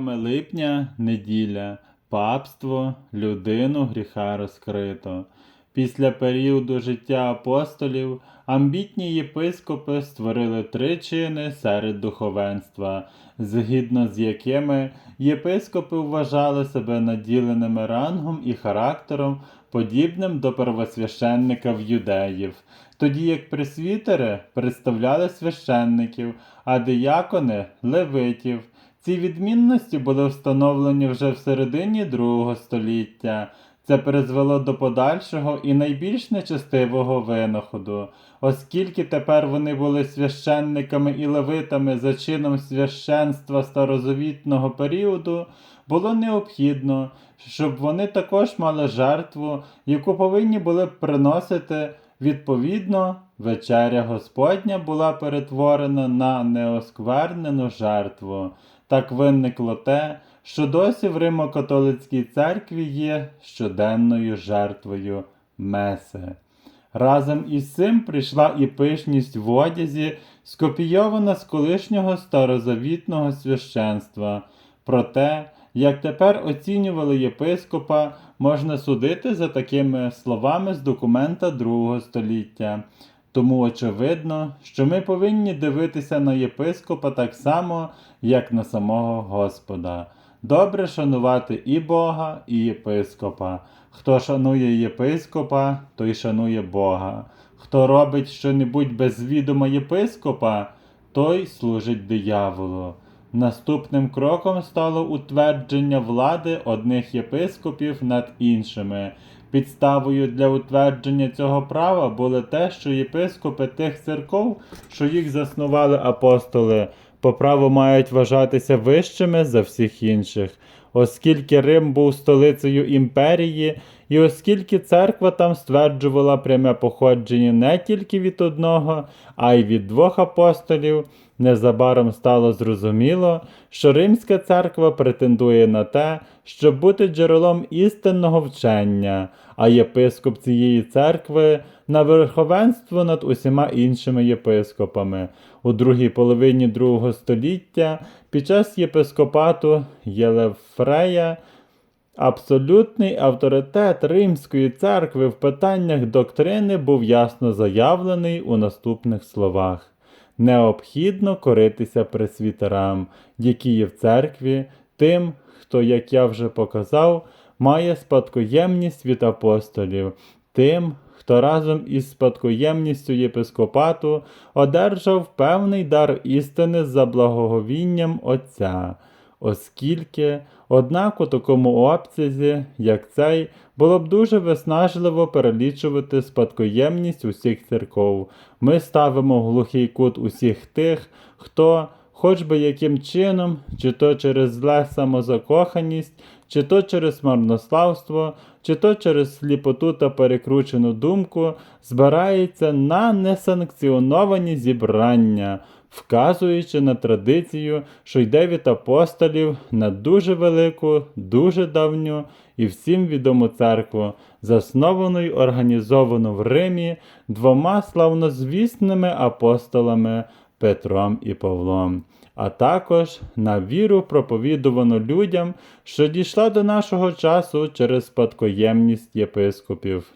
липня неділя, папство, людину гріха розкрито. Після періоду життя апостолів амбітні єпископи створили три чини серед духовенства, згідно з якими єпископи вважали себе наділеними рангом і характером, подібним до первосвященника в юдеїв, тоді як пресвітери представляли священників, а диякони левитів. Ці відмінності були встановлені вже в середині другого століття. Це призвело до подальшого і найбільш нечестивого винаходу, оскільки тепер вони були священниками і левитами за чином священства старозавітного періоду, було необхідно, щоб вони також мали жертву, яку повинні були б приносити відповідно. Вечеря Господня була перетворена на неосквернену жертву. Так виникло те, що досі в Римо-католицькій церкві є щоденною жертвою Меси. Разом із цим прийшла і пишність в одязі, скопійована з колишнього старозавітного священства. Про те, як тепер оцінювали єпископа, можна судити за такими словами з документа другого століття. Тому очевидно, що ми повинні дивитися на єпископа так само, як на самого Господа. Добре шанувати і Бога, і єпископа. Хто шанує єпископа, той шанує Бога. Хто робить щонебудь без відома єпископа, той служить дияволу. Наступним кроком стало утвердження влади одних єпископів над іншими. Підставою для утвердження цього права було те, що єпископи тих церков, що їх заснували апостоли, по праву мають вважатися вищими за всіх інших, оскільки Рим був столицею імперії, і оскільки церква там стверджувала пряме походження не тільки від одного, а й від двох апостолів. Незабаром стало зрозуміло, що Римська церква претендує на те, щоб бути джерелом істинного вчення, а єпископ цієї церкви на верховенство над усіма іншими єпископами. У другій половині другого століття під час єпископату Єлефрея абсолютний авторитет Римської церкви в питаннях доктрини був ясно заявлений у наступних словах. Необхідно коритися пресвітерам, які є в церкві, тим, хто, як я вже показав, має спадкоємність від апостолів, тим, хто разом із спадкоємністю єпископату одержав певний дар істини за благоговінням Отця, оскільки, однак у такому обсязі, як цей, було б дуже виснажливо перелічувати спадкоємність усіх церков. Ми ставимо глухий кут усіх тих, хто, хоч би яким чином, чи то через зле самозакоханість, чи то через марнославство, чи то через сліпоту та перекручену думку, збирається на несанкціоновані зібрання, вказуючи на традицію, що йде від апостолів на дуже велику, дуже давню і всім відому церкву, засновану й організовану в Римі двома славнозвісними апостолами Петром і Павлом, а також на віру проповідувану людям, що дійшла до нашого часу через спадкоємність єпископів.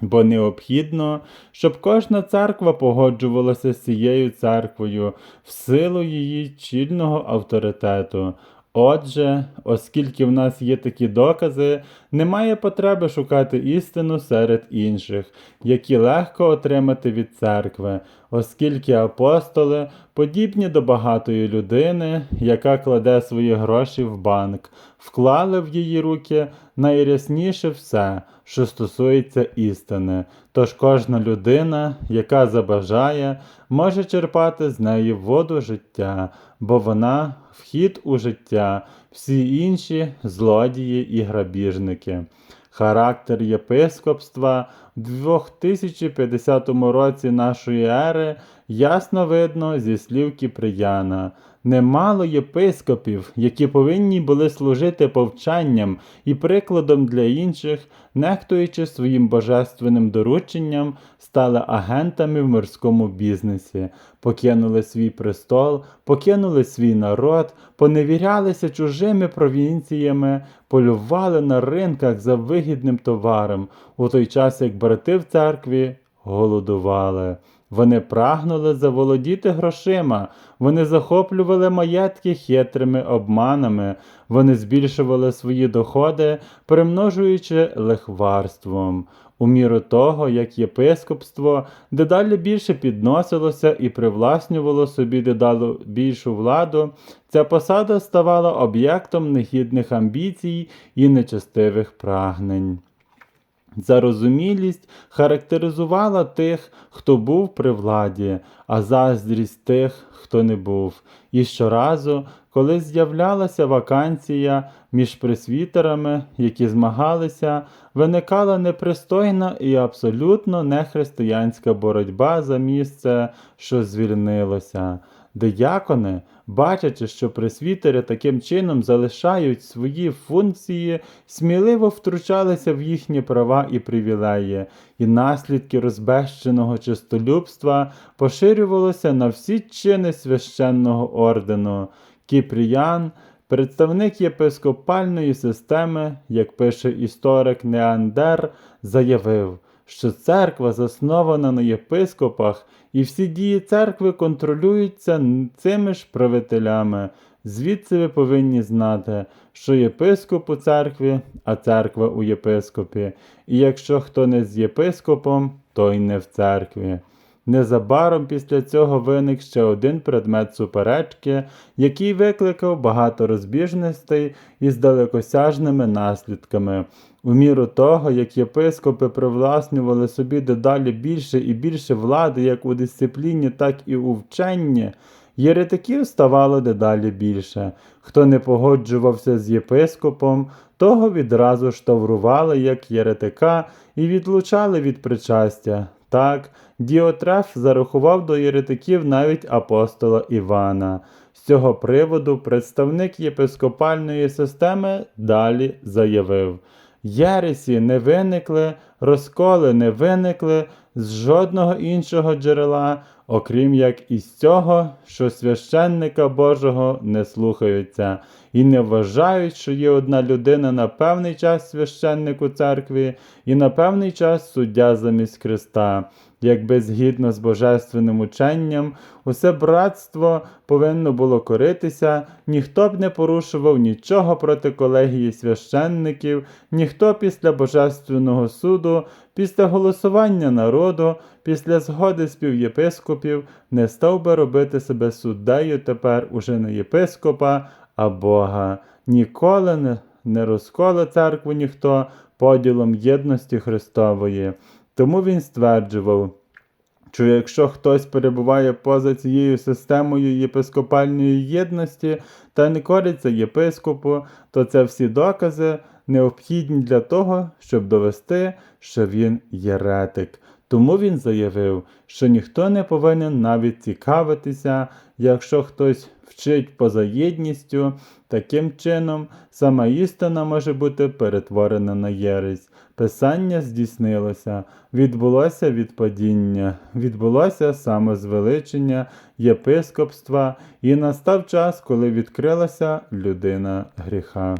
Бо необхідно, щоб кожна церква погоджувалася з цією церквою в силу її чільного авторитету. Отже, оскільки в нас є такі докази, немає потреби шукати істину серед інших, які легко отримати від церкви, оскільки апостоли подібні до багатої людини, яка кладе свої гроші в банк, вклали в її руки найрясніше все, що стосується істини. Тож кожна людина, яка забажає, може черпати з неї воду життя, бо вона вхід у життя, всі інші злодії і грабіжники. Характер єпископства 2050 році нашої ери ясно видно зі слів Кіприяна. немало єпископів, які повинні були служити повчанням і прикладом для інших, нехтуючи своїм божественним дорученням, стали агентами в морському бізнесі, покинули свій престол, покинули свій народ, поневірялися чужими провінціями, полювали на ринках за вигідним товаром, у той час як брати в церкві голодували. Вони прагнули заволодіти грошима, вони захоплювали маєтки хитрими обманами, вони збільшували свої доходи, примножуючи лихварством. У міру того, як єпископство дедалі більше підносилося і привласнювало собі дедалі більшу владу, ця посада ставала об'єктом негідних амбіцій і нечестивих прагнень. Зарозумілість характеризувала тих, хто був при владі, а заздрість тих, хто не був. І щоразу, коли з'являлася вакансія між пресвітерами, які змагалися, виникала непристойна і абсолютно нехристиянська боротьба за місце, що звільнилося. Диякони, бачачи, що пресвітери таким чином залишають свої функції, сміливо втручалися в їхні права і привілеї, і наслідки розбещеного чистолюбства поширювалося на всі чини священного ордену. Кіпріян, представник єпископальної системи, як пише історик Неандер, заявив, що церква заснована на єпископах, і всі дії церкви контролюються цими ж правителями. Звідси ви повинні знати, що єпископ у церкві, а церква у єпископі, і якщо хто не з єпископом, той не в церкві. Незабаром після цього виник ще один предмет суперечки, який викликав багато розбіжностей із далекосяжними наслідками. У міру того, як єпископи привласнювали собі дедалі більше і більше влади як у дисципліні, так і у вченні, єретиків ставало дедалі більше. Хто не погоджувався з єпископом, того відразу штоврували як єретика і відлучали від причастя. Так, Діотреф зарахував до єретиків навіть апостола Івана. З цього приводу представник єпископальної системи далі заявив: Єресі не виникли, розколи не виникли з жодного іншого джерела, окрім як із цього, що священника Божого не слухаються, і не вважають, що є одна людина на певний час священник у церкві і на певний час суддя замість Христа. Якби згідно з божественним ученням, усе братство повинно було коритися, ніхто б не порушував нічого проти колегії священників, ніхто після божественного суду, після голосування народу, після згоди співєпископів не став би робити себе суддею тепер уже не єпископа, а Бога. Ніколи не, розколе церкву ніхто поділом єдності Христової. Тому він стверджував, що якщо хтось перебуває поза цією системою єпископальної єдності та не кориться єпископу, то це всі докази необхідні для того, щоб довести, що він єретик. Тому він заявив, що ніхто не повинен навіть цікавитися, якщо хтось вчить поза єдністю, таким чином сама істина може бути перетворена на єресь. Писання здійснилося, відбулося відпадіння, відбулося самозвеличення єпископства, і настав час, коли відкрилася людина гріха.